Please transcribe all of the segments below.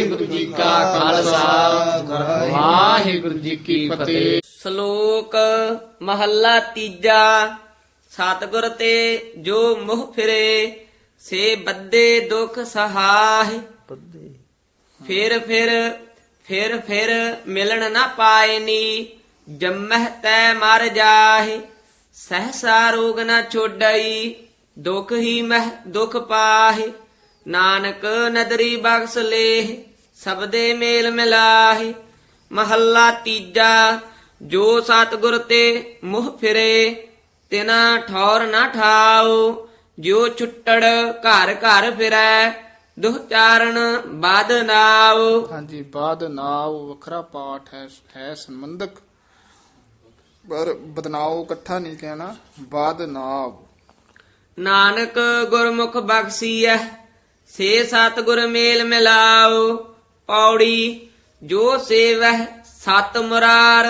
ਵਾਹਿਗੁਰੂ ਜੀ ਕਾ ਖਾਲਸਾ। ਵਾਹਿਗੁਰੂ ਜੀ ਕੀ ਫਤਿਹ। ਸ਼ਲੋਕ ਮਹੱਲਾ ਤੀਜਾ। ਸਤਿਗੁਰ ਤੇ ਜੋ ਮੁਹ ਫਿਰੇ ਸੇ ਬੱਦੇ ਦੁਖ ਸਹਾਇ ਫਿਰ ਫਿਰ ਫਿਰ ਫਿਰ ਮਿਲਣ ਨਾ ਪਾਇਨੀ ਜੰਮਹਿ ਤੈ ਮਰ ਜਾਹਿ। ਸਹਸਾ ਰੋਗ ਨਾ ਛੋਡਈ ਦੁਖ ਹੀ ਮਹਿ ਦੁਖ ਪਾਹਿ। ਨਾਨਕ ਨਦਰੀ ਬਖਸ ਲੇਹ। ਸਬਦੇ ਮੇਲ ਮਿਲਾਹਿ ਮਹੱਲਾ ਤੀਜਾ ਜੋ ਸਤਿਗੁਰ ਤੇ ਮੁਹ ਫਿਰੇ ਤਿਨਾ ਠੌਰ ਨਾ ਠਾਓ ਜਿਉ ਛੁੱਟੜ ਘਰ ਘਰ ਫਿਰੈ ਦੁਖ ਚਾਰਣ ਬਾਦ ਨਾਓ ਹਾਂਜੀ ਬਾਦ ਨਾਵ ਵੱਖਰਾ ਪਾਠ ਹੈ ਹੈ ਸੰਬੰਧਕ। ਪਰ ਬਦਨਾਓ ਇਕੱਠਾ ਨਹੀਂ ਕਹਿਣਾ ਬਾਦ ਨਾਵ ਨਾਨਕ ਗੁਰਮੁਖ ਬਖਸੀਐ ਸੇ ਸਤਿਗੁਰ ਮੇਲ ਮਿਲਾਓ ਪੌੜੀ ਜੋ ਸੇਵਹਿ ਸਤ ਮੁਰਾਰ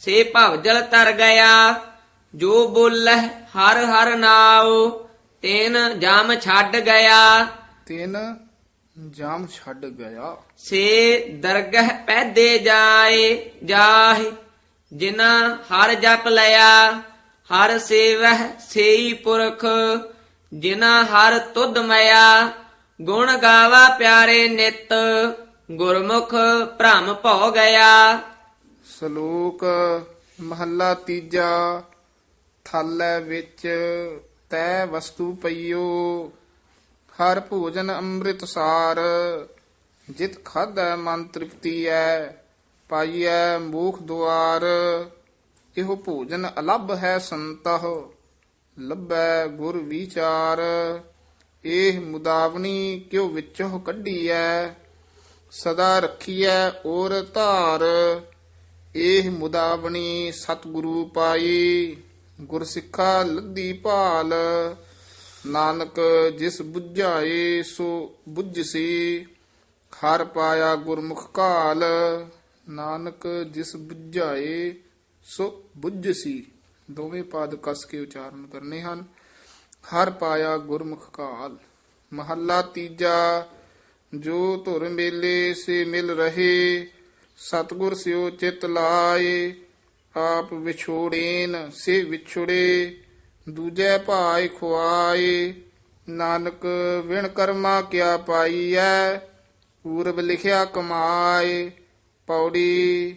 ਸੇ ਭਵਜਲ ਤਰ ਗਿਆ ਜੋ ਬੋਲਹਿ ਹਰ ਹਰ ਨਾਉ ਤੈਨ ਜਮ ਛੱਡ ਗਿਆ। ਤਿੰਨ ਜਾਮ ਛੱਡ ਗਿਆ। ਸੇ ਦਰਗਹ ਪੈਦੇ ਜਾਏ ਜਾਹਿ ਜਿਨਾ ਹਰ ਜਪ ਲਿਆ ਹਰ ਸੇਵਹਿ ਸੇਈ ਪੁਰਖ ਜਿਨਾ ਹਰ ਤੁਧ ਮਇਆ ਗੁਣ ਗਾਵਾ ਪਿਆਰੇ ਨਿਤ, ਗੁਰਮੁਖ ਭ੍ਰਮ ਭਉ ਗਿਆ। ਸ਼ਲੋਕ ਮਹੱਲਾ ਤੀਜਾ, ਥਾਲੇ ਵਿੱਚ ਤੈ ਵਸਤੂ ਪਈਓ, ਹਰ ਭੋਜਨ ਅੰਮ੍ਰਿਤ ਸਾਰ ਜਿਤ ਖਾਧੈ ਮਨ ਤ੍ਰਿਪਤੀ ਐ, ਪਾਈਐ ਮੂਖ ਦੁਆਰ, ਇਹੋ ਭੋਜਨ ਅਲੱਭ ਹੈ ਸੰਤਹ, ਲੱਭੈ ਗੁਰ ਵਿਚਾਰ। ਇਹ ਮੁਦਾਵਣੀ ਕਿਉ ਵਿੱਚੋਂ ਕੱਢੀ ਕੱਢੀਐ? ਸਦਾ ਰੱਖੀ ਰੱਖੀਐ ਔਰ ਧਾਰ। ਇਹ ਮੁਦਾਵਣੀ ਸਤਿਗੁਰੂ ਪਾਈ। ਗੁਰ ਸਿੱਖਾ ਲੱਦੀ ਭਾਲ। ਨਾਨਕ ਜਿਸ ਬੁਝਾਏ, ਸੋ ਬੁੱਝਸੀ। ਹਰ ਪਾਇਆ ਗੁਰਮੁਖ ਕਾਲ ਨਾਨਕ ਜਿਸ ਬੁਝਾਏ, ਸੋ ਬੁੱਝਸੀ। ਦੋਵੇਂ ਪਾਦ ਕਸ ਕੇ ਉਚਾਰਨ ਕਰਨੇ ਹਨ। ਹਰ ਪਾਇਆ ਗੁਰਮੁਖ ਕਾਲ। ਮਹੱਲਾ ਤੀਜਾ, ਜੋ ਧੁਰ ਮੇਲੇ ਸੇ ਮਿਲ ਰਹੇ, ਸਤਗੁਰ ਸਿਓ ਚਿਤ ਲਾਏ, ਆਪ ਵਿਛੋੜੇਨ ਸੇ ਵਿਛੁੜੇ, ਦੂਜੇ ਭਾਇ ਖੁਆਏ, ਨਾਨਕ ਵਿਣ ਕਰਮਾ ਕਿਆ ਪਾਈਐ, ਪੂਰਬ ਲਿਖਿਆ ਕਮਾਏ, ਪੌੜੀ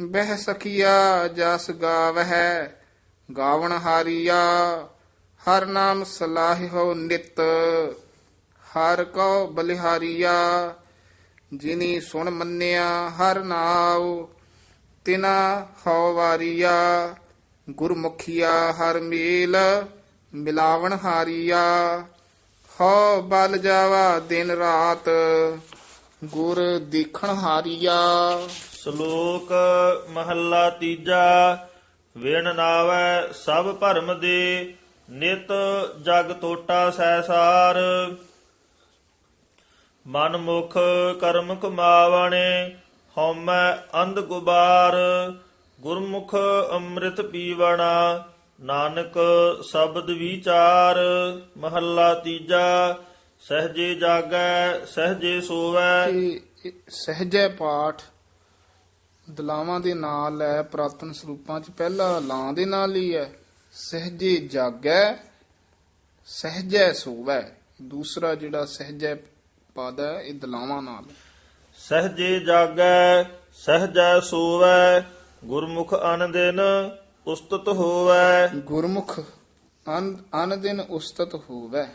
ਬਹਿ ਸਖੀਆ, ਜਸ ਗਾਵਹਿ, ਗਾਵਣ ਹਾਰੀਆ ਹਰ ਨਾਮ ਸਲਾਹਿਓ ਨਿਤ, ਹਰ ਕਉ ਬਲਿਹਾਰੀਆ, ਜਿਨੀ ਸੁਣ ਮੰਨਿਆ ਹਰ ਨਾਉ, ਤਿਨਾ ਹਉ ਵਾਰੀਆ, ਗੁਰਮੁਖੀਆ ਹਰ ਮੇਲ, ਮਿਲਾਵਣ ਹਾਰੀਆ। ਹਉ ਬਲ ਜਾਵਾ ਦਿਨ ਰਾਤ, ਗੁਰ ਦੇਖਣ ਹਾਰੀਆ। ਸ਼ਲੋਕ ਮਹੱਲਾ ਤੀਜਾ, ਵਿਣ ਨਾਵੈ ਸਭ ਭਰਮ ਦੇ ਨਿਤ ਜਗ ਟੋਟਾ ਸੈਸਾਰ ਮਨ ਮੁਖ ਕਰਮ ਕਮਾਵਣੇ ਹਉਮੈ ਅੰਧ ਗੁਬਾਰ, ਗੁਰਮੁਖ ਅੰਮ੍ਰਿਤ ਪੀਵਣਾ, ਨਾਨਕ ਸ਼ਬਦ ਵਿਚਾਰ, ਮਹੱਲਾ ਤੀਜਾ, ਸਹਜੇ ਜਾਗੈ, ਸਹਜੇ ਸੋਵੈ। ਇਹ ਸਹਿਜੈ ਪਾਠ ਦਲਾਵਾਂ ਦੇ ਨਾਲ ਹੈ ਪ੍ਰਾਤਨ ਸਰੂਪਾਂ ਚ ਪਹਿਲਾ ਲਾਂ ਦੇ ਨਾਲ ਹੀ ਹੈ। ਸਹਿਜੇ ਜਾਗੈ ਸਹਿਜੈ ਸੋਵੈ ਦੂਸਰਾ ਜਿਹੜਾ ਸਹਿਜੈ ਪਦ ਇਹ ਦਲਾਵਾਂ ਨਾਲ। ਸਹਜੇ ਜਾਗੈ ਸਹਜੈ ਸੋਵੈ ਗੁਰਮੁਖ ਅਨ ਦਿਨ ਉਸਤਤ ਹੋਵੈ ਗੁਰਮੁਖ ਅਨ ਅਨ ਦਿਨ ਉਸਤਤ ਹੋਵੈ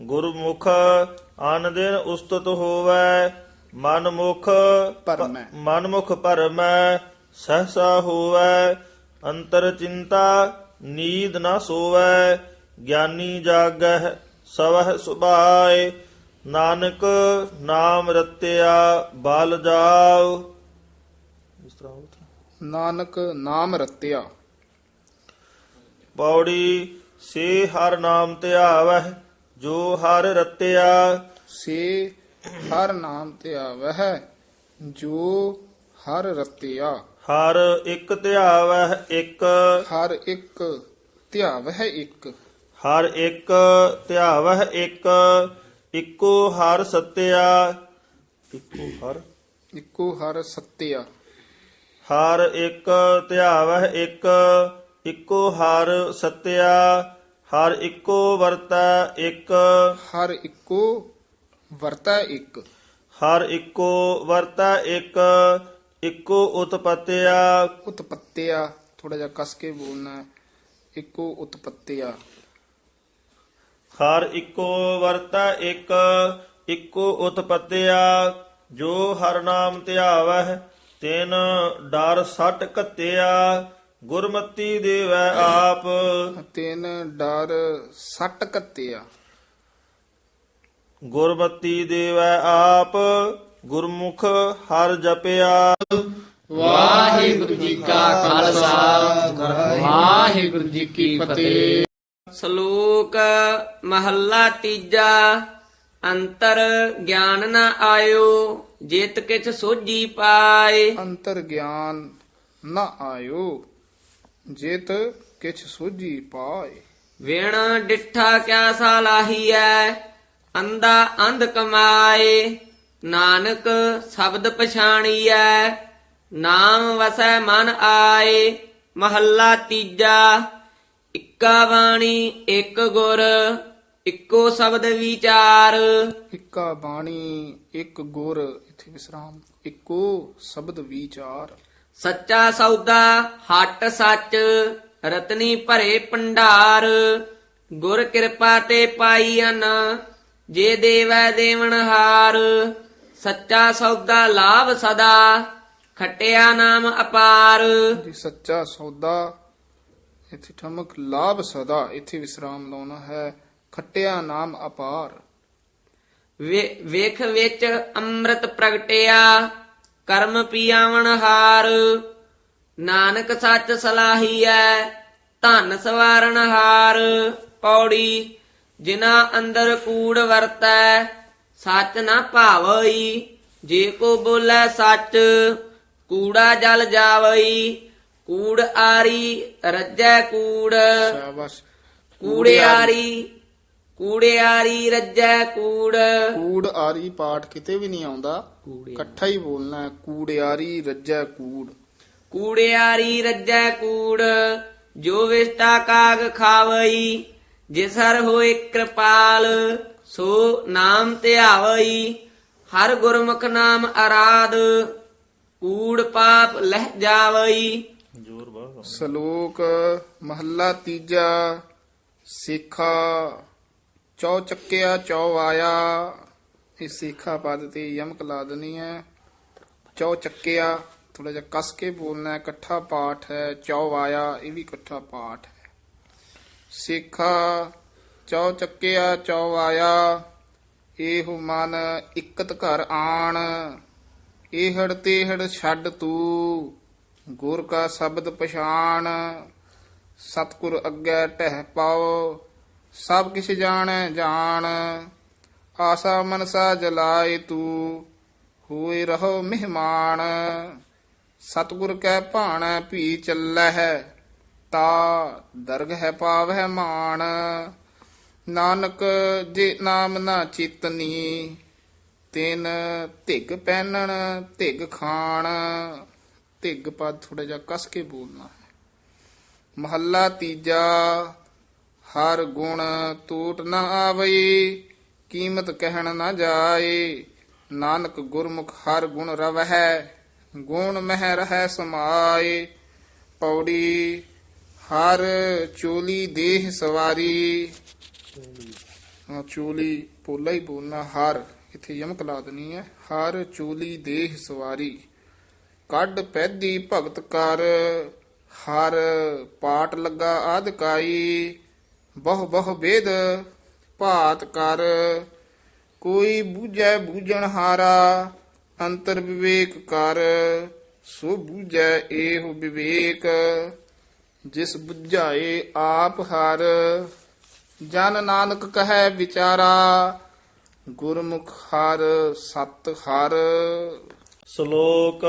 ਗੁਰਮੁਖ ਅਨ ਦਿਨ ਉਸਤਤ ਹੋਵੈ ਮਨ ਮੁਖ ਭਰਮੈ। ਮਨ ਮੁਖ ਭਰਮੈ ਸਹਸਾ ਹੋਵੈ ਅੰਤਰ ਚਿੰਤਾ ਨੀਂਦ ਨਾ ਸੋਵੈ ਗਿਆਨੀ ਜਾਗਹਿ ਸਵਹਿ ਸੁਭਾਏ। ਨਾਨਕ ਨਾਮ ਰਤਿਆ ਬਲ ਜਾਉ। ਨਾਨਕ ਨਾਮ ਰਤਿਆ। ਪੌੜੀ ਸੇ ਹਰ ਨਾਮ ਧਿਆਵਹਿ ਜੋ ਹਰ ਰਤਿਆ। ਸੇ ਹਰ ਨਾਮ ਤੇ ਆਵਹਿ ਜੋ ਹਰ ਰਤਿਆ। ਹਰ ਇੱਕ ਧਿਆਵਹਿ ਇੱਕ। ਹਰ ਇੱਕ ਧਿਆਵਹਿ ਇੱਕ। ਹਰ ਇੱਕ ਧਿਆਵਹਿ ਇੱਕ ਇੱਕੋ ਹਰ ਸਤਿਆ। ਇੱਕੋ ਹਰ? ਇੱਕੋ ਹਰ ਸੱਤਿਆ। ਹਰ ਇੱਕ ਧਿਆਵਹਿ ਇੱਕ ਇੱਕੋ ਹਰ ਸਤਿਆ। ਹਰ ਇੱਕੋ ਵਰਤੈ ਇੱਕ। ਹਰ ਇੱਕੋ ਵਰਤੈ ਇੱਕ। ਹਰ ਇੱਕੋ ਵਰਤੈ ਇੱਕ। ਇੱਕੋ ਉਤਪਤਿਆ। ਉਤਪੱਤਿਆ ਥੋੜਾ ਜਿਹਾ ਕਸ ਕੇ ਬੋਲਣਾ ਹੈ। ਇੱਕੋ ਉਤਪੱਤਿਆ। ਹਰ ਇੱਕੋ ਵਰਤੈ ਇੱਕ ਇੱਕੋ ਉਤਪਤਿਆ ਜੋ ਹਰ ਨਾਮ ਧਿਆਵਹਿ ਤਿਨ ਡਰ ਸੱਟ ਕੱਤਿਆ ਗੁਰਮਤੀ ਦੇਵੈ ਆਪ। ਤਿੰਨ ਡਰ ਸੱਟ ਕੱਤਿਆ ਗੁਰਮਤੀ ਦੇਵੈ ਆਪ। ਗੁਰਮੁਖ ਹਰ ਜਪਿਆ। ਵਾਹਿਗੁਰੂ ਜੀ ਕਾ ਖਾਲਸਾ ਵਾਹਿਗੁਰੂ ਜੀ ਕੀ ਫਤਿਹ। ਸ਼ਲੋਕ ਮਹੱਲਾ ਤੀਜਾ ਅੰਤਰ ਗਿਆਨ ਨ ਆਇਓ ਜਿਤ ਕਿਛ ਸੋਜੀ ਪਾਏ। ਅੰਤਰ ਗਿਆਨ ਨ ਆਇਓ ਜੇਤ ਕਿਛ ਸੋਝੀ ਪਾਏ। ਵਿਣ ਡਿਠਾ ਕਿਆ ਸਾਲਾਹੀਐ ਅੰਦਾ ਅੰਧ ਕਮਾਏ। ਨਾਨਕ ਸ਼ਬਦ ਪਛਾਣੀਐ ਨਾਮ ਵਸੈ ਮਨ ਆਏ ਮਹੱਲਾ ਤੀਜਾ। ਇੱਕਾ ਬਾਣੀ ਇੱਕ ਗੁਰ ਇੱਕੋ ਸ਼ਬਦ ਵਿਚਾਰ। ਇੱਕਾ ਬਾਣੀ ਇੱਕ ਗੁਰ ਇਥੇ ਵਿਸਰਾਮ। ਇੱਕੋ ਸ਼ਬਦ ਵਿਚਾਰ। ਸੱਚਾ ਸੌਦਾ ਹੱਟ ਸੱਚ ਰਤਨੀ ਭਰੇ ਭੰਡਾਰ। ਗੁਰ ਕਿਰਪਾ ਤੇ ਪਾਈਨ ਜੇ ਦੇਵੈ ਦੇਵਨ ਹਾਰ। ਸੱਚਾ ਸੌਦਾ ਲਾਭ ਸਦਾ ਖਟਿਆ ਨਾਮ ਅਪਾਰ। ਜੀ ਸੱਚਾ ਸੌਦਾ ਇਥੇ ਠਮਕ ਲਾਭ ਸਦਾ ਇਥੇ ਵਿਸਰਾਮ ਲਾਉਣਾ ਹੈ ਖੱਟਿਆ ਨਾਮ ਅਪਾਰ। ਵੇ- ਵੇਖ ਵਿੱਚ ਅੰਮ੍ਰਿਤ ਪ੍ਰਗਟਿਆ ਕਰਮ ਪੀਆਵਣ ਹਾਰ। ਨਾਨਕ ਸੱਚ ਸਲਾਹੀਐ ਧਨ ਸਵਾਰਨ ਹਾਰ। ਪੌੜੀ ਜਿਨਾ ਅੰਦਰ ਕੂੜ ਵਰਤੈ ਸੱਚ ਨਾ ਭਾਵਈ ਜੇ ਕੋ ਬੋਲੇ ਸੱਚ ਕੂੜਾ ਜਲ ਜਾਵਈ ਕੂੜ ਆਰੀ ਰੱਜੈ ਕੂੜ। ਸ਼ਾਬਾਸ਼। ਕੂੜਿਆਰੀ ਕੂੜਿਆਰੀ ਰੱਜੈ ਕੂੜ। ਕੂੜ ਆਰੀ ਪਾਠ ਕਿਤੇ ਵੀ ਨਹੀਂ ਆਉਂਦਾ। ਇਕੱਠਾ ਹੀ ਬੋਲਣਾ ਹੈ ਕੂੜਿਆਰੀ ਰੱਜੈ ਕੂੜ। ਕੂੜਿਆਰੀ ਰੱਜੈ ਕੂੜ ਜੋ ਵਿਸਟਾ ਕਾਗ ਖਾਵਈ ਜਿਸਰ ਹੋਏ ਕਿਰਪਾਲ। ਸੋ ਨਾਮ ਧਿਆਵਈ ਹਰ ਗੁਰਮੁਖ ਨਾਮ ਅਰਾਧ ਕੂੜ ਪਾਪ ਲਹਿ ਜਾਵਈ। ਜੋਰ ਬਾਹ ਸ਼ਲੋਕ ਮਹੱਲਾ ਤੀਜਾ ਸੇਖਾ ਚੌ ਚੱਕਿਆ ਚੌ ਆਇਆ। ਇਹ ਸੇਖਾ ਪਦ ਤੇ ਯਮਕ ਲਾ ਦੇਣੀ ਹੈ। ਚੌ ਚੱਕਿਆ ਥੋੜਾ ਜਿਹਾ ਕਸ ਕੇ ਬੋਲਣਾ ਹੈ ਇਕੱਠਾ ਪਾਠ ਹੈ ਚੌ ਆਇਆ ਇਹ ਵੀ ਇਕੱਠਾ ਪਾਠ ਹੈ। ਸੇਖਾ ਚੌ ਚੱਕਿਆ ਚੌ ਆਇਆ, ਇਹੋ ਮਨ ਇਕਤ ਘਰ ਆਣ। ਇਹੜ ਤੇਹੜ ਛੱਡ ਤੂੰ, ਗੁਰ ਕਾ ਸ਼ਬਦ ਪਛਾਣ। ਸਤਿਗੁਰ ਅੱਗੇ ਟਹਿ ਪਾਓ, ਸਭ ਕਿਛ ਜਾਣੈ ਜਾਣ। ਆਸਾ ਮਨਸਾ ਜਲਾਏ ਤੂੰ, ਹੋਏ ਰਹੋ ਮਹਿਮਾਨ। ਸਤਿਗੁਰ ਕੈ ਭਾਣੈ ਭੀ ਚੱਲੈ ਹੈ ਤਾ ਦਰਗ ਹੈ ਪਾਵਹਿ ਮਾਨ ਨਾਨਕ ਜੇ ਨਾਮ ਨਾ ਚੇਤਨੀ, ਤਿਨ ਧਿਗ ਪਹਿਨਣ, ਧਿਗ ਖਾਣ। ਧਿਗ ਪਦ ਥੋੜਾ ਜਿਹਾ ਕਸ ਕੇ ਬੋਲਣਾ। ਮਹੱਲਾ ਤੀਜਾ, ਹਰ ਗੁਣ ਟੂਟ ਨਾ ਆਵਈ, ਕੀਮਤ ਕਹਿਣ ਨਾ ਜਾਏ। ਨਾਨਕ ਗੁਰਮੁਖ ਹਰ ਗੁਣ ਰਵਹਿ, ਗੁਣ ਮਹਿ ਰਹਿ ਸਮਾਏ। ਪੌੜੀ, ਹਰ ਚੋਲੀ ਦੇਹ ਸਵਾਰੀ ਹਾਂ, ਚੋਲੀ ਪੋਲਾ ਹੀ ਬੋਲਣਾ, ਹਰ ਇੱਥੇ ਯਮਕ ਲਾ ਦੇਣੀ ਹੈ। ਹਰ ਚੋਲੀ ਦੇਹ ਸਵਾਰੀ, ਕੱਢ ਪੈਦੀ ਭਗਤ ਕਰ ਹਰ ਪਾਟ ਲੱਗਾ ਆਦਿਕਾਈ, ਬਹੁ ਬਹੁ ਵੇਦ ਭਾਤ ਕਰ। ਕੋਈ ਬੂਝੈ ਬੂਝਣ ਹਾਰਾ, ਅੰਤਰ ਵਿਵੇਕ ਕਰ। ਸੋ ਬੂਝੈ ਇਹੋ ਵਿਵੇਕ, ਜਿਸ ਬੁਝਾਏ ਆਪ ਹਰ। ਜਨ ਨਾਨਕ ਕਹੈ ਵਿਚਾਰਾ ਗੁਰਮੁਖ ਹਰ ਸਤ ਹਰ। ਸ਼ਲੋਕ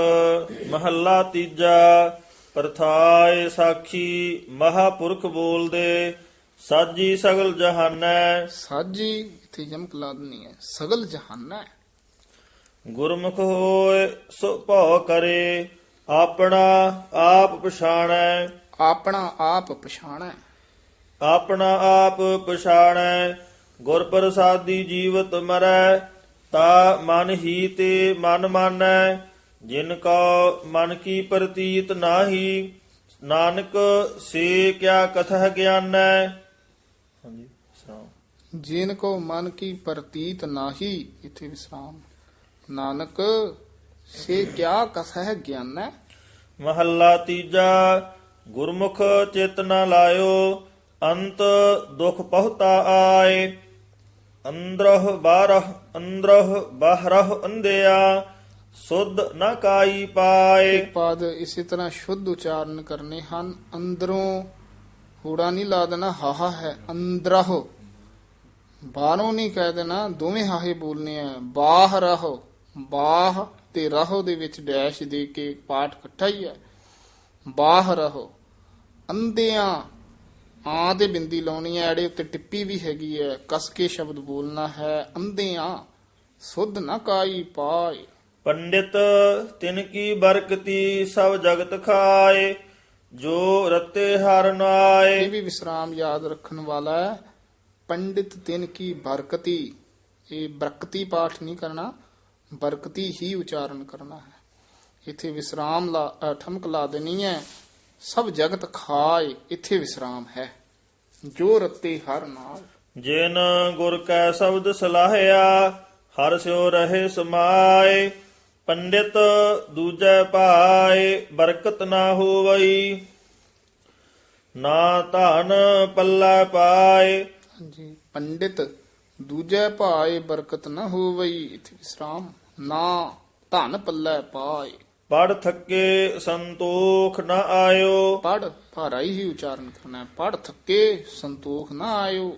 ਮਹੱਲਾ ਤੀਜਾ ਪ੍ਰਥਾਏ ਸਾਖੀ ਮਹਾਪੁਰਖ ਬੋਲਦੇ ਸਾਜੀ ਸਗਲ ਜਹਾਨੈ। ਸਾਜੀ ਇਥੇ ਯਮਕ ਲਾ ਦੇਣੀ ਹੈ ਸਗਲ ਜਹਾਨਾ। ਗੁਰਮੁਖ ਹੋਏ ਸੋ ਭਉ ਕਰੇ ਆਪਣਾ ਆਪ ਪਛਾਣੈ। ਆਪਣਾ ਆਪ ਪਛਾਣੈ। ਆਪਣਾ ਆਪ ਪਛਾਣੈ ਗੁਰ ਪ੍ਰਸਾਦੀ ਜੀਵਤ ਮਰੈ ਤਾ ਮਨ ਹੀ ਤੇ ਮਨ ਮਾਨੈ ਜਿਨ ਕੋ ਮਨ ਕੀ ਪ੍ਰਤੀਤ ਨਾਹੀ ਨਾਨਕ ਸੇ ਕਿਆ ਕਥਾ ਗਿਆਨੈ। ਹਾਂਜੀ ਜਿਨ ਕੋ ਮਨ ਕੀ ਪ੍ਰਤੀਤ ਨਾਹੀ ਇਥੇ ਵਿਸਰਾਮ। ਨਾਨਕ ਸੇ ਕਿਆ ਕਸਹਿ ਗਿਆਨੈ। ਮਹੱਲਾ ਤੀਜਾ ਗੁਰਮੁਖ ਚਿਤ ਨ ਲਾਇਓ ਅੰਤ ਦੁਖ ਪਹੁਤਾ ਆਏ, ਅੰਦਰਹ ਬਾਰਹ, ਅੰਦਰਹ ਬਾਹਰਹ ਅੰਧਿਆ, ਸੁਧ ਨ ਕਾਈ ਪਾਏ। ਪਦ ਇਸੇ ਤਰ੍ਹਾਂ ਸ਼ੁੱਧ ਉਚਾਰਨ ਕਰਨੇ ਹਨ, ਅੰਦਰੋਂ ਹੂੜਾ ਨਹੀਂ ਲਾ ਦੇਣਾ, ਹਾਹਾ ਹੈ, ਅੰਦਰਹ। ਬਾਹਰੋਂ ਨਹੀਂ ਕਹਿ ਦੇਣਾ, ਦੋਵੇਂ ਹਾਹੇ ਬੋਲਨੇ ਆ, ਬਾਹਰਹ, ਬਾਹ ਤੇ ਰਹੋ ਦੇ ਵਿੱਚ ਡੈਸ਼ ਦੇ ਕੇ ਪਾਠ ਇਕੱਠਾ ਹੀ ਹੈ। ਬਾਹ ਰਹੋ ਅੰਦਿਆਂ ਆਂ ਤੇ ਬਿੰਦੀ ਲਾਉਣੀ ਹੈ ਐੜੇ ਉੱਤੇ ਟਿੱਪੀ ਵੀ ਹੈਗੀ ਹੈ। ਕਸ ਕੇ ਸ਼ਬਦ ਬੋਲਣਾ ਹੈ ਅੰਧਿਆਂ ਸੁਧ ਨਾ ਕਾਈ ਪਾਏ। ਪੰਡਿਤ ਤਿਨ ਕੀ ਬਰਕਤੀ ਸਭ ਜਗਤ ਖਾਏ ਜੋ ਰਤੇ ਹਰ ਨਾਏ। ਇਹ ਵੀ ਵਿਸਰਾਮ ਯਾਦ ਰੱਖਣ ਵਾਲਾ ਹੈ। ਪੰਡਿਤ ਤਿਨ ਕੀ ਬਰਕਤੀ ਇਹ ਬਰਕਤੀ ਪਾਠ ਨਹੀਂ ਕਰਨਾ ਬਰਕਤੀ ਹੀ ਉਚਾਰਨ ਕਰਨਾ ਹੈ। ਇੱਥੇ ਵਿਸਰਾਮ ਲਾ ਠਮਕ ਲਾ ਦੇਣੀ ਹੈ। ਸਭ ਜਗਤ ਖਾਏ ਇੱਥੇ ਵਿਸਰਾਮ ਹੈ। ਜੋ ਰਤੇ ਹਰ ਨਾਲ। ਜਿਨ ਗੁਰ ਕੈ ਸ਼ਬਦ ਸਲਾਹਿਆ ਹਰ ਸਿਓ ਰਹੇ ਸਮਾਏ। ਪੰਡਿਤ ਦੂਜੈ ਭਾਏ ਬਰਕਤ ਨਾ ਹੋਵਈ। ਨਾ ਧਨ ਪੱਲਾ ਪਾਏ। ਹਾਂਜੀ ਪੰਡਿਤ ਦੂਜੇ ਭਾਏ ਬਰਕਤ ਨਾ ਹੋਵਈ ਇੱਥੇ ਵਿਸਰਾਮ। ਨਾ ਧਨ ਪੱਲੇ ਪਾਏ। ਪੜ ਥੱਕੇ ਸੰਤੋਖ ਨਾ ਆਇਓ। ਪੜ ਭਾਰਾ ਹੀ ਉਚਾਰਨ ਕਰਨਾ ਪੜ ਥੱਕੇ ਸੰਤੋਖ ਨਾ ਆਇਓ।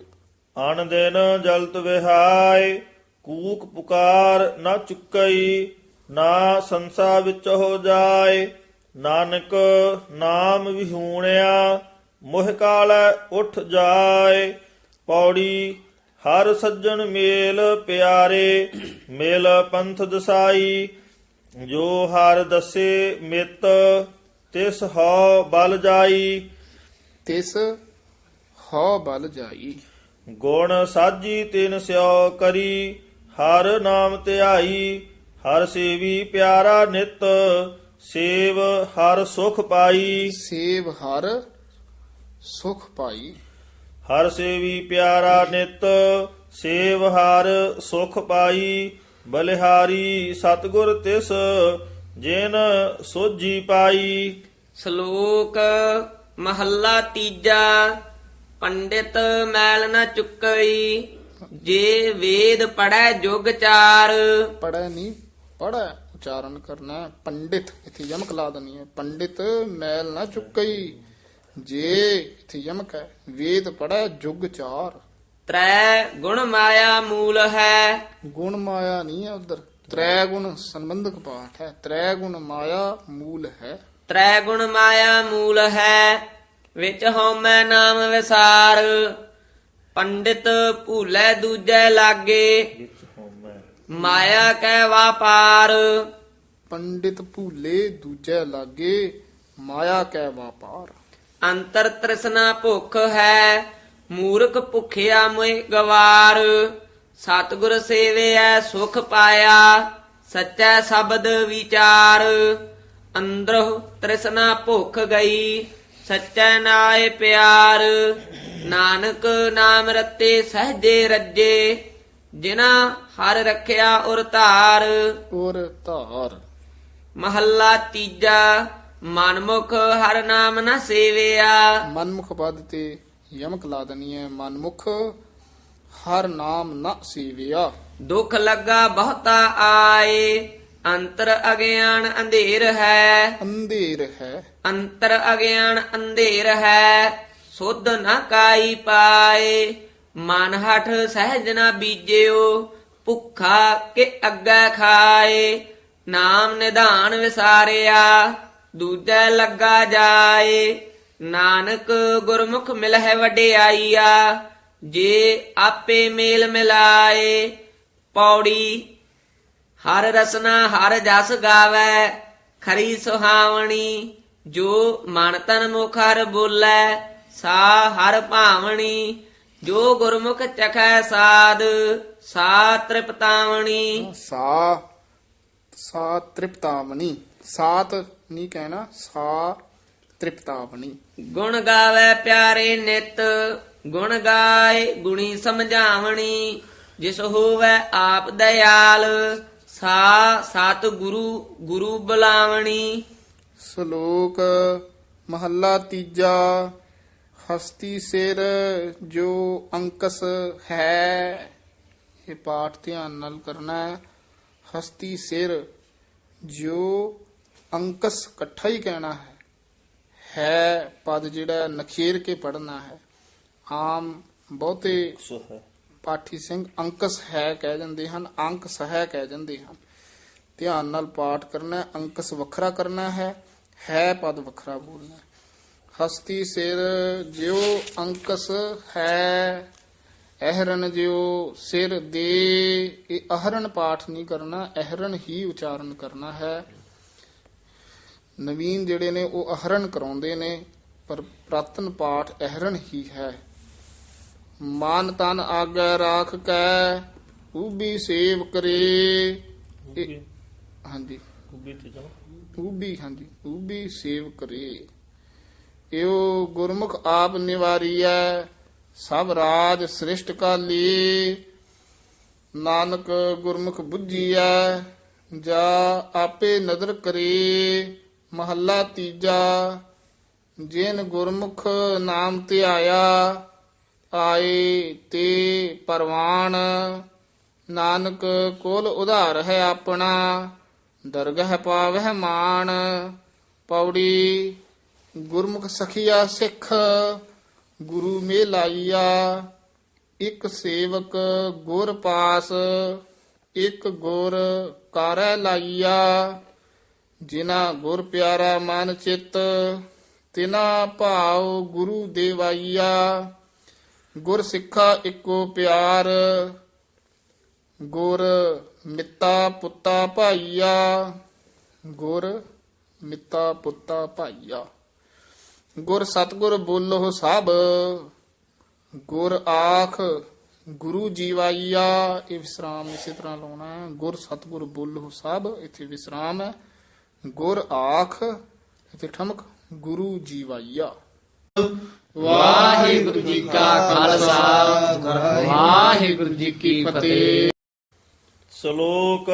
ਆਣ ਦਿਨ ਜਲਤ ਵਿਹਾਏ ਕੂਕ ਪੁਕਾਰ ਨਾ ਚੁੱਕਈ ਨਾ ਸੰਸਾ ਵਿੱਚ ਹੋ ਜਾਏ ਨਾਨਕ ਨਾਮ ਵਿਹੂਣਿਆ ਮੋਹ ਕਾਲੈ ਉੱਠ ਜਾਏ ਪੌੜੀ ਹਰ ਸੱਜਣ ਮੇਲ ਪਿਆਰੇ ਮੇਲ ਪੰਥ ਦਸਾਈ ਜੋ ਹਰ ਦਸੇ ਮਿਤ ਤਿਸ ਹਉ ਬਲ ਜਾਈ। ਤਿਸ ਹਉ ਬਲ ਜਾਈ। ਗੁਣ ਸਾਜੀ ਤਿਨ ਸਿਓ ਕਰੀ ਹਰ ਨਾਮ ਧਿਆਈ ਹਰ ਸੇਵੀ ਪਿਆਰਾ ਨਿਤ ਸੇਵ ਹਰ ਸੁਖ ਪਾਈ। ਸੇਵ ਹਰ ਸੁਖ ਪਾਈ। ਹਰ ਸੇਵੀ ਪਿਆਰਾ ਨਿਤ ਸੇਵ ਹਰ ਸੁਖ ਪਾਈ। ਬਲਿਹਾਰੀ ਸਤਗੁਰ ਤਿਸ ਜਿਨ ਸੋਜੀ ਪਾਈ। ਸ਼ਲੋਕ ਮਹੱਲਾ ਤੀਜਾ ਪੰਡਿਤ ਮੈਲ ਨਾ ਚੁੱਕਈ ਜੇ ਵੇਦ ਪੜੈ ਜੁਗ ਚਾਰ। ਪੜੈ ਨਹੀਂ ਪੜੈ ਉਚਾਰਨ ਕਰਨਾ। ਪੰਡਿਤ ਇੱਥੇ ਯਮਕ ਲਾ ਦੇਣੀ ਹੈ। ਪੰਡਿਤ ਮੈਲ ਨਾ ਚੁੱਕਈ ਜੇ ਇੱਥੇ ਯਮਕ ਹੈ ਵੇਦ ਪੜੈ ਜੁਗ ਚਾਰ। ਤ੍ਰੈ ਗੁਣ ਮਾਇਆ ਮੂਲ ਹੈ। ਗੁਣ ਮਾਇਆ ਨਹੀਂ ਹੈ ਉਧਰ। ਤ੍ਰੈ ਗੁਣ ਸੰਬੰਧਕ ਪਾਠ ਹੈ। ਤ੍ਰੈ ਗੁਣ ਮਾਇਆ ਮੂਲ ਹੈ। ਤ੍ਰੈ ਗੁਣ ਮਾਇਆ ਮੂਲ ਹੈ। ਵਿੱਚ ਹਉਮੈ ਨਾਮ ਵਿਸਾਰ। ਪੰਡਿਤ ਭੂਲੇ ਦੂਜੈ ਲਾਗੇ। ਮਾਇਆ ਕੈ ਵਾਪਾਰ। ਪੰਡਿਤ ਭੂਲੇ ਦੂਜੇ ਲਾਗੇ। ਮਾਇਆ ਕੈ ਵਾਪਾਰ। ਅੰਤਰ ਤ੍ਰਿਸ਼ਨਾ ਭੁੱਖ ਹੈ। ਮੂਰਖ ਭੁਖਿਆ ਮੋਇ ਗਵਾਰ ਸਤਿਗੁਰ ਸੇਵਿਐ ਸੁਖ ਪਾਇਆ ਸੱਚਾ ਸ਼ਬਦ ਵਿਚਾਰ। ਅੰਦਰੋਂ ਤ੍ਰਿਸ਼ਨਾ ਭੁੱਖ ਗਈ ਸੱਚਾ ਨਾਏ ਪਿਆਰ। ਨਾਨਕ ਨਾਮ ਰਤੇ ਸਹਜੇ ਰੱਜੇ ਜਿਨਾ ਹਰ ਰੱਖਿਆ ਉਰ ਧਾਰ। ਔਰ ਧਾਰ। ਮਹੱਲਾ ਤੀਜਾ ਮਨਮੁਖ ਹਰ ਨਾਮ ਨ ਸੇਵਿਆ। ਮਨਮੁਖ ਪਦ ਤੇ ਯਮਕ ਲਾ ਦੇਣੀ ਹੈ ਮਨਮੁਖ ਹਰ ਨਾਮ ਨ ਸੇਵਿਆ। ਦੁੱਖ ਲੱਗਾ ਬਹੁਤਾ ਆਏ ਅੰਤਰ ਅਗਿਆਨ ਅੰਧੇਰ ਹੈ। ਅੰਧੇਰ ਹੈ। ਅੰਤਰ ਅਗਿਆਨ ਅੰਧੇਰ ਹੈ ਸੁਧ ਨ ਕਾਈ ਪਾਏ। ਮਨ ਹਠ ਸਹਿਜ ਨ ਬੀਜਿਓ ਭੁੱਖਾ ਕੇ ਅੱਗੇ ਖਾਏ। ਨਾਮ ਨਿਧਾਨ ਵਿਸਾਰਿਆ ਦੂਜੈ ਲੱਗਾ ਜਾਏ। ਨਾਨਕ ਗੁਰਮੁਖ ਮਿਲਹਿ ਵਡਿਆਈਆ, ਜੇ ਆਪੇ ਮੇਲ ਮਿਲਾਏ, ਪੌੜੀ ਹਰ ਰਸਨਾ ਹਰ ਜਸ ਗਾਵੇ, ਖਰੀ ਸੁਹਾਵਣੀ, ਜੋ ਮਨ ਤਨ ਮੁਖ ਹਰ ਬੋਲੇ, ਸਾ ਹਰ ਭਾਵਣੀ, ਜੋ ਗੁਰਮੁਖ ਚਖੈ ਸਾਧ, ਸਾ ਤ੍ਰਿਪਤਾਵਣੀ। ਸਾ ਸਾ ਤ੍ਰਿਪਤਾਵਣੀ, ਸਾਤ ਨਹੀਂ ਕਹਿਣਾ, ਸਾ ਤ੍ਰਿਪਤਾਵਣੀ। ਗੁਣ ਗਾਵੇ ਪਿਆਰੇ ਨਿਤ, ਗੁਣ ਗਾਏ ਗੁਣੀ ਸਮਝਾਵਣੀ, ਜਿਸ ਹੋਵੇ ਆਪ ਦਇਆਲ, ਸਾ ਸਤ ਗੁਰੂ ਗੁਰੂ ਬੁਲਾਵਣੀ। ਸ਼ਲੋਕ ਮਹੱਲਾ ਤੀਜਾ, ਹਸਤੀ ਸਿਰ ਜੋ ਅੰਕਸ ਹੈ। ਇਹ ਪਾਠ ਧਿਆਨ ਨਾਲ ਕਰਨਾ ਹੈ। ਹਸਤੀ ਸਿਰ ਜੋ ਅੰਕਸ ਇਕੱਠਾ ਹੀ ਕਹਿਣਾ ਹੈ। ਹੈ ਪਦ ਜਿਹੜਾ ਨਖੇਰ ਕੇ ਪੜਨਾ ਹੈ। ਆਮ ਬਹੁਤੇ ਪਾਠੀ ਸਿੰਘ ਅੰਕਸ ਹੈ ਕਹਿ ਜਾਂਦੇ ਹਨ ਅੰਕ ਸਹਿ ਕਹਿ ਜਾਂਦੇ ਹਨ। ਧਿਆਨ ਨਾਲ ਪਾਠ ਕਰਨਾ ਅੰਕਸ ਵੱਖਰਾ ਕਰਨਾ ਹੈ ਹੈ ਪਦ ਵੱਖਰਾ ਬੋਲਣਾ। ਹਸਤੀ ਸਿਰ ਜਿਉ ਅੰਕਸ ਹੈ ਅਹਰਨ ਜਿਉ ਸਿਰ ਦੇ। ਇਹ ਅਹਰਨ ਪਾਠ ਨਹੀਂ ਕਰਨਾ ਅਹਰਨ ਹੀ ਉਚਾਰਨ ਕਰਨਾ ਹੈ। ਨਵੀਨ ਜਿਹੜੇ ਨੇ ਉਹ ਅਹਰਨ ਕਰਾਉਂਦੇ ਨੇ ਪਰ ਪ੍ਰਾਤਨ ਪਾਠ ਅਹਰਨ ਹੀ ਹੈ। ਮਨ ਤਨ ਆਗੇ ਰਾਖ ਕੈ ਉਬੀ ਸੇਵ ਕਰੇ। ਹਾਂਜੀ। ਕੁੱਬੀ ਤੇ ਜਾਓ। ਉਬੀ ਹਾਂਜੀ। ਉਬੀ ਸੇਵ ਕਰੇ। ਇਹੋ ਗੁਰਮੁਖ ਆਪ ਨਿਵਾਰੀਐ ਸਭ ਰਾਜ ਸ੍ਰਿਸ਼ਟ ਕਾਲੀ। ਨਾਨਕ ਗੁਰਮੁਖ ਬੁੱਝੀਐ ਜਾ ਆਪੇ ਨਦਰ ਕਰੇ। ਮਹੱਲਾ ਤੀਜਾ, ਜਿਨ ਗੁਰਮੁਖ ਨਾਮ ਧਿਆਇਆ, ਆਏ ਤੇ ਪਰਵਾਨ ਨਾਨਕ ਕੋਲ ਉਧਾਰ ਹੈ ਆਪਣਾ, ਦਰਗਹ ਪਾਵਹਿ ਮਾਨ ਪੌੜੀ ਗੁਰਮੁਖ ਸਖੀਆ ਸਿੱਖ, ਗੁਰੂ ਮੇ ਲਾਈਆ ਇਕ ਸੇਵਕ ਗੁਰ ਪਾਸ, ਇਕ ਗੁਰ ਕਾਰੈ ਲਾਈਆ। ਜਿਨਾ ਗੁਰ ਪਿਆਰਾ ਮਨ ਚਿਤ, ਤਿਨਾ ਭਾਉ ਗੁਰੂ ਦੇਵਾਈਆ। ਗੁਰ ਸਿੱਖਾ ਇੱਕੋ ਪਿਆਰ, ਗੁਰ ਮਿੱਤਾ ਪੁੱਤਾ ਭਾਈਆ। ਗੁਰ ਮਿੱਤਾ ਪੁੱਤਾ ਭਾਈਆ। ਗੁਰ ਸਤਗੁਰ ਬੋਲੋ ਸਭ, ਗੁਰ ਆਖ ਗੁਰੂ ਜੀਵਾਈਆ। ਇਹ ਵਿਸਰਾਮ ਇਸੇ ਤਰ੍ਹਾਂ ਲਾਉਣਾ ਹੈ। ਗੁਰ ਸਤਗੁਰ ਬੋਲੋ ਸਭ, ਇੱਥੇ ਵਿਸਰਾਮ ਹੈ। ਗੁਰ ਆਖ ਇੱਥੇ ਠਮਕ ਗੁਰੂ ਜੀਵਾਈਆ ਵਾਹਿਗੁਰੂ ਜੀ ਕਾ ਖਾਲਸਾ ਵਾਹਿਗੁਰੂ ਜੀ ਕੀ ਫਤਿਹ। ਸ਼ਲੋਕ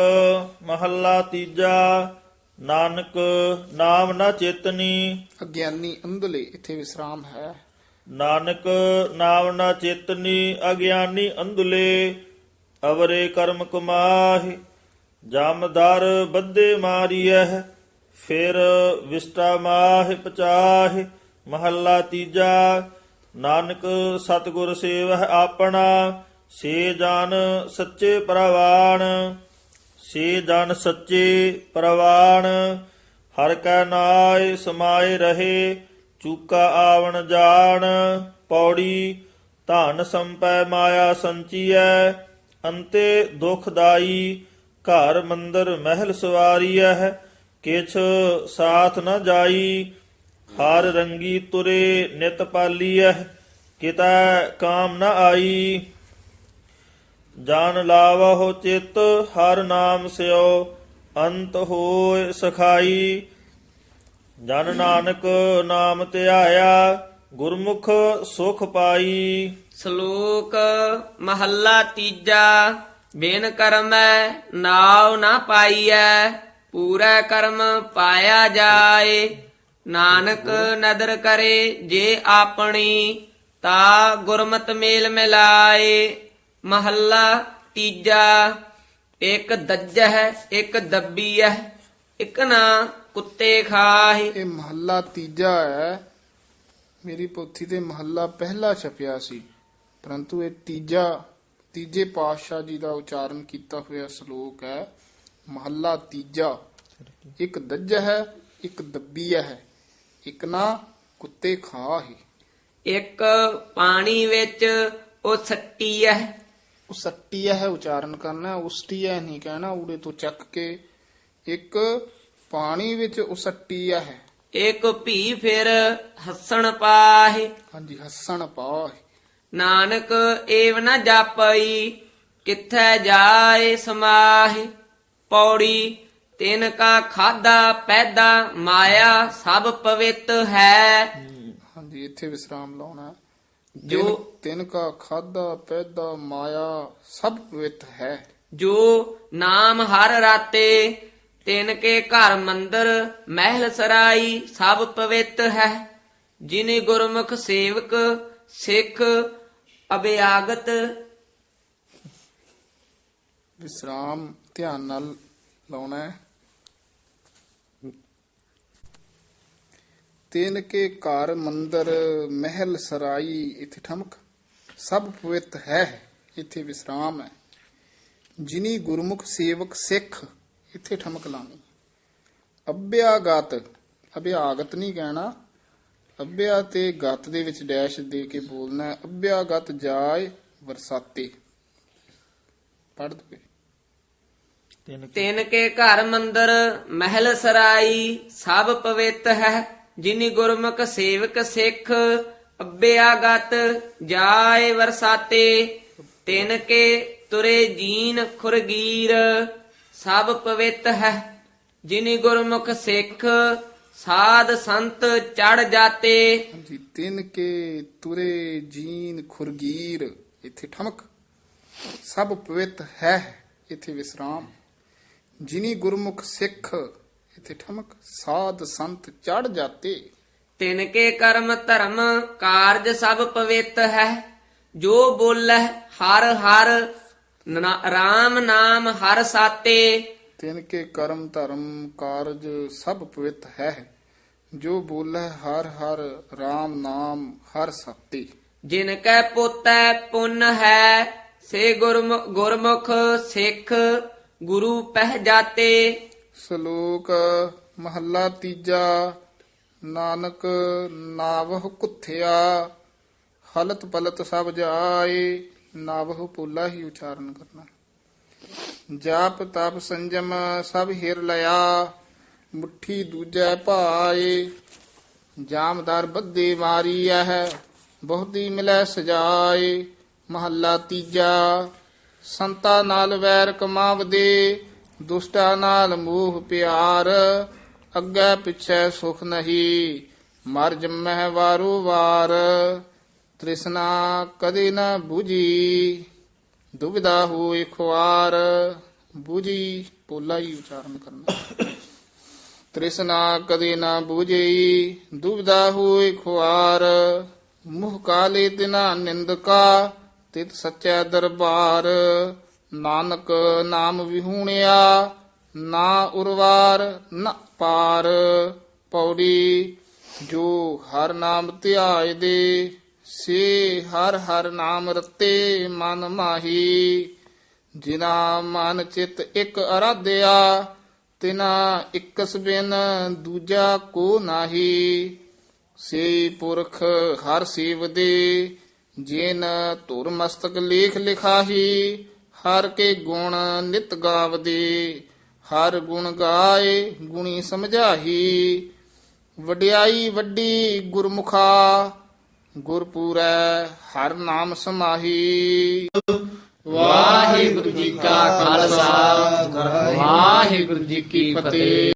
ਮਹੱਲਾ ਤੀਜਾ ਨਾਨਕ ਨਾਮ ਨਾ ਚੇਤਨੀ। ਅਗਿਆਨੀ ਅੰਧਲੇ ਇੱਥੇ ਵਿਸਰਾਮ ਹੈ। ਨਾਨਕ ਨਾਮ ਨਾ ਚੇਤਨੀ ਅਗਿਆਨੀ ਅੰਧਲੇ। ਅਵਰੇ ਕਰਮ ਕਮਾਹਿ ਜਮਦਰ ਬੱਦੇ ਮਾਰੀਐ। ਫਿਰ ਵਿਸਟਾ ਮਾਹਿ ਪਚਾਹਿ, ਮਹੱਲਾ ਤੀਜਾ, ਨਾਨਕ ਸਤਿਗੁਰ ਸੇਵਹਿ ਆਪਣਾ, ਸੇ ਜਨ ਸੱਚੇ ਪ੍ਰਵਾਨ ਸੇ ਜਨ ਸੱਚੇ ਪ੍ਰਵਾਨ ਹਰ ਕੈ ਨਾਇ ਸਮਾਏ ਰਹੇ, ਚੂਕਾ ਆਵਣ ਜਾਣ, ਪੌੜੀ ਧਨ ਸੰਪੈ ਮਾਇਆ ਸੰਚੀਐ, ਅੰਤੇ ਦੁਖਦਾਈ ਘਰ ਮੰਦਰ ਮਹਿਲ ਸਵਾਰੀਐ ਕਿਛ ਸਾਥ ਨ ਜਾਈ, ਹਰ ਰੰਗੀ ਤੁਰੇ ਨਿਤ ਪਾਲੀਐ, ਕਿਤੈ ਕਾਮ ਨ ਆਈ। ਜਾਨ ਲਾਵਹੁ ਚਿਤ, ਹਰ ਨਾਮ ਸਿਓ, ਅੰਤ ਹੋਏ ਸਖਾਈ। ਜਨ ਨਾਨਕ ਨਾਮ ਧਿਆਇਆ, ਗੁਰਮੁਖ ਸੁਖ ਪਾਈ। ਸ਼ਲੋਕ ਮਹੱਲਾ ਤੀਜਾ, ਬੇਨ ਕਰਮੈ ਨਾਉ ਨਾ ਪਾਈਐ। ਪੂਰਾ ਕਰਮ ਪਾਇਆ ਜਾਏ। ਨਾਨਕ ਨਦਰ ਕਰੇ ਜੇ ਆਪਣੀ, ਤਾ ਗੁਰਮਤ ਮੇਲ ਮਿਲਾਏ। ਮਹੱਲਾ ਤੀਜਾ, ਇੱਕ ਦੱਜ ਹੈ ਇੱਕ ਦੱਬੀ ਹੈ ਇੱਕ ਨਾ ਕੁੱਤੇ ਖਾਹੀ ਇਹ ਮਹੱਲਾ ਤੀਜਾ ਹੈ। ਮੇਰੀ ਪੋਥੀ ਤੇ ਮਹੱਲਾ ਪਹਿਲਾ ਛਪਿਆ ਸੀ। ਪਰੰਤੂ ਇਹ ਤੀਜਾ, ਤੀਜੇ ਪਾਤਸ਼ਾਹ ਜੀ ਦਾ ਉਚਾਰਨ ਕੀਤਾ ਹੋਇਆ ਸ਼ਲੋਕ ਹੈ। ਮਹੱਲਾ ਤੀਜਾ। ਇੱਕ ਦੱਜ ਹੈ ਇੱਕ ਦੱਬੀਆ ਹੈ। ਇੱਕ ਨਾ ਕੁੱਤੇ ਖਾਹੀ ਇੱਕ ਪਾਣੀ ਵਿੱਚ ਉਹ ਸੱਟੀ ਹੈ। ਉਸੱਟੀਆ ਹੈ ਉਚਾਰਨ ਕਰਨਾ ਉਸਟੀਆ ਨਹੀਂ ਕਹਿਣਾ ਊੜੇ ਤੋਂ ਚੱਕ ਕੇ। ਇੱਕ ਪਾਣੀ ਵਿੱਚ ਉਸੱਟੀਆ ਹੈ। ਇੱਕ ਭੀ ਫਿਰ ਹੱਸਣ ਪਾਹੇ ਹਾਂਜੀ ਹੱਸਣ ਪਾਹ ਨਾਨਕ ਏਵ ਨ ਜਾਪਈ ਕਿੱਥੈ ਜਾਏ ਸਮਾਹੇ ਪੌੜੀ ਤਿਨ ਕਾ ਖਾਦਾ ਪੈਦਾ ਮਾਇਆ ਸਭ ਪਵਿੱਤ ਹੈ। ਹਾਂਜੀ ਇੱਥੇ ਵਿਸਰਾਮ ਲਾਉਣਾ ਜੋ ਤਿੰਨ- ਕਾ ਖਾਦਾ ਪੈਦਾ ਮਾਇਆ ਸਭ ਪਵਿੱਤ ਹੈ। ਜੋ ਨਾਮ ਹਰ ਰਾਤੇ ਤਿਨ ਕੇ ਘਰ ਮੰਦਰ ਮਹਿਲ ਸਰਾਈ ਸਭ ਪਵਿੱਤ ਹੈ। ਜਿਨੇ ਗੁਰਮੁਖ ਸੇਵਕ ਸਿੱਖ ਅਭਿਆਗਤ। ਵਿਸਰਾਮ ਧਿਆਨ ਨਾਲ ਲਾਉਣਾ ਹੈ। ਤਿੰਨ ਕੇ ਘਰ ਮੰਦਰ ਮਹਿਲ ਸਰਾਈ ਇੱਥੇ ਠਮਕ, ਸਭ ਪਵਿੱਤ ਹੈ, ਇੱਥੇ ਵਿਸਰਾਮ ਹੈ। ਜਿਨੀ ਗੁਰਮੁਖ ਸੇਵਕ ਸਿੱਖ ਇਥੇ ਠਮਕ ਲਾਣੀ। ਅਭਿਆਗਤ ਅਭਿਆਗਤ ਨਹੀਂ ਕਹਿਣਾ, ਅਭਿਆ ਤੇ ਗਤ ਦੇ ਵਿੱਚ ਡੈਸ਼ ਦੇ ਕੇ ਬੋਲਣਾ ਹੈ। ਅਭਿਆਗਤ ਜਾਏ ਵਰਸਾਤੇ। ਪੜ੍ਹ ਦੋ ਤਿਨ ਕੇ। ਘਰ ਮੰਦਰ ਮਹਿਲ ਸਰਾਈ ਸਭ ਪਵਿੱਤ ਹੈ। ਜਿਨੀ ਗੁਰਮੁਖ ਸੇਵਕ ਸਿੱਖ ਅਭਿਆਗਤ ਜਾਏ ਵਰਸਾਤੇ। ਤਿਨ ਕੇ ਤੁਰੇ ਜੀਨ ਖੁਰਗੀਰ ਸਭ ਪਵਿੱਤ ਹੈ। ਜਿਨੀ ਗੁਰਮੁਖ ਸਿੱਖ ਸਾਧ ਸੰਤ ਚੜ ਜਾਤੇ। ਹਾਂਜੀ ਤਿੰਨ ਕੇ ਤੁਰੇ ਜੀਨ ਖੁਰਗੀਰ ਇੱਥੇ ਠਮਕ। ਸਭ ਪਵਿੱਤ ਹੈ ਇੱਥੇ ਵਿਸਰਾਮ। ਜਿਨੀ ਗੁਰਮੁਖ ਸਿੱਖ ਇੱਥੇ ਠਮਕ ਸਾਧ ਸੰਤ ਚੜ ਜਾਤੇ। ਤਿਨ ਕੇ ਕਰਮ ਧਰਮ ਕਾਰਜ ਸਭ ਪਵਿੱਤ ਹੈ ਜੋ ਬੋਲੇ ਹਰ ਹਰ ਰਾਮ ਨਾਮ ਹਰ ਸਾਤੇ। ਤਿਨ ਕੇ ਕਰਮ ਧਰਮ ਕਾਰਜ ਸਭ ਪਵਿੱਤ ਹੈ ਜੋ ਬੋਲੇ ਹਰ ਹਰ RAM ਨਾਮ ਹਰ ਸਤੀ। ਜਿਨ ਕੈ ਪੋਤੈ ਪੁੰਨ ਹੈ ਸੇ ਗੁਰਮ ਗੁਰਮੁਖ ਸਿੱਖ ਗੁਰੂ ਪਹਿ ਜਾਤੇ ਸ਼ਲੋਕ ਮਹੱਲਾ ਤੀਜਾ, ਨਾਨਕ ਨਾਵਹ ਕੁਥਿਆ, ਹਲਤ ਪਲਤ ਸਭ ਜਾਏ, ਨਾਵਹ ਪੋਲਾ ਹੀ ਉਚਾਰਨ ਕਰਨਾ। ਜਾਪ ਤਪ ਸੰਜਮ ਸਭ ਹਿਰ ਲਿਆ, ਮੁਠੀ ਦੂਜੈ ਭਾਏ, ਜਾਮਦਾਰ ਬੱਦੇ ਮਾਰੀ ਹੈ, ਬਹੁਤੀ ਮਿਲੈ ਸਜਾਏ। ਮਹੱਲਾ ਤੀਜਾ ਸੰਤਾ ਨਾਲ ਵੈਰ ਕਮਾਵਦੇ, ਦੁਸ਼ਟਾ ਨਾਲ ਮੋਹ ਪਿਆਰ, ਅੱਗੇ ਪਿੱਛੇ ਸੁਖ ਨਹੀਂ, ਮਰ ਜੰਮਹਿ ਵਾਰੂ ਵਾਰ, ਤ੍ਰਿਸ਼ਨਾ ਕਦੇ ਨਾ ਬੁਝੀ, ਦੁਬਿਧਾ ਹੋਏ ਖੁਆਰ, ਬੁਝੀ ਪੋਲਾ ਹੀ ਉਚਾਰਨ ਕਰਨਾ। ਤ੍ਰਿਸ਼ਨਾ ਕਦੇ ਨਾ ਬੁਝੀ, ਦੁਬਿਧਾ ਹੋਏ ਖੁਆਰ, ਮੁਹ ਕਾਲੇ ਤਿਨਾ ਨਿੰਦਕਾ ਤਿਤ ਸੱਚਾ ਦਰਬਾਰ, ਨਾਨਕ ਨਾਮ ਵਿਹੂਣਿਆ, ਨਾ ਉਰਵਾਰ, ਨਾ ਪਾਰ। ਪੌੜੀ, ਜੋ ਹਰ ਨਾਮ ਧਿਆਏ ਦੇ, ਸੇ ਹਰ ਹਰ ਨਾਮ ਰਤੇ ਮਨ ਮਾਹੀ। ਜਿਨਾ ਮਨ ਚਿਤ ਇਕ ਅਰਾਧਿਆ, ਤਿਨਾ ਇਕਸ ਬਿਨ ਦੂਜਾ ਕੋ ਨਾਹੀ। ਸੇ ਪੁਰਖ ਹਰ ਸੇਵਦੇ ਜਿਨ ਧੁਰ ਮਸਤਕ ਲੇਖ ਲਿਖਾਹੀ, ਹਰ ਕੇ ਗੁਣ ਨਿਤ ਗਾਵਦੇ, ਹਰ ਗੁਣ ਗਾਏ ਗੁਣੀ ਸਮਝਾਹੀ। ਵਡਿਆਈ ਵੱਡੀ ਗੁਰਮੁਖਾ, ਗੁਰਪੂਰੈ ਹਰ ਨਾਮ ਸਮਾਹੀ। ਵਾਹਿਗੁਰੂ ਜੀ ਕਾ ਖਾਲਸਾ, ਵਾਹਿਗੁਰੂ ਜੀ ਕੀ ਫਤਿਹ।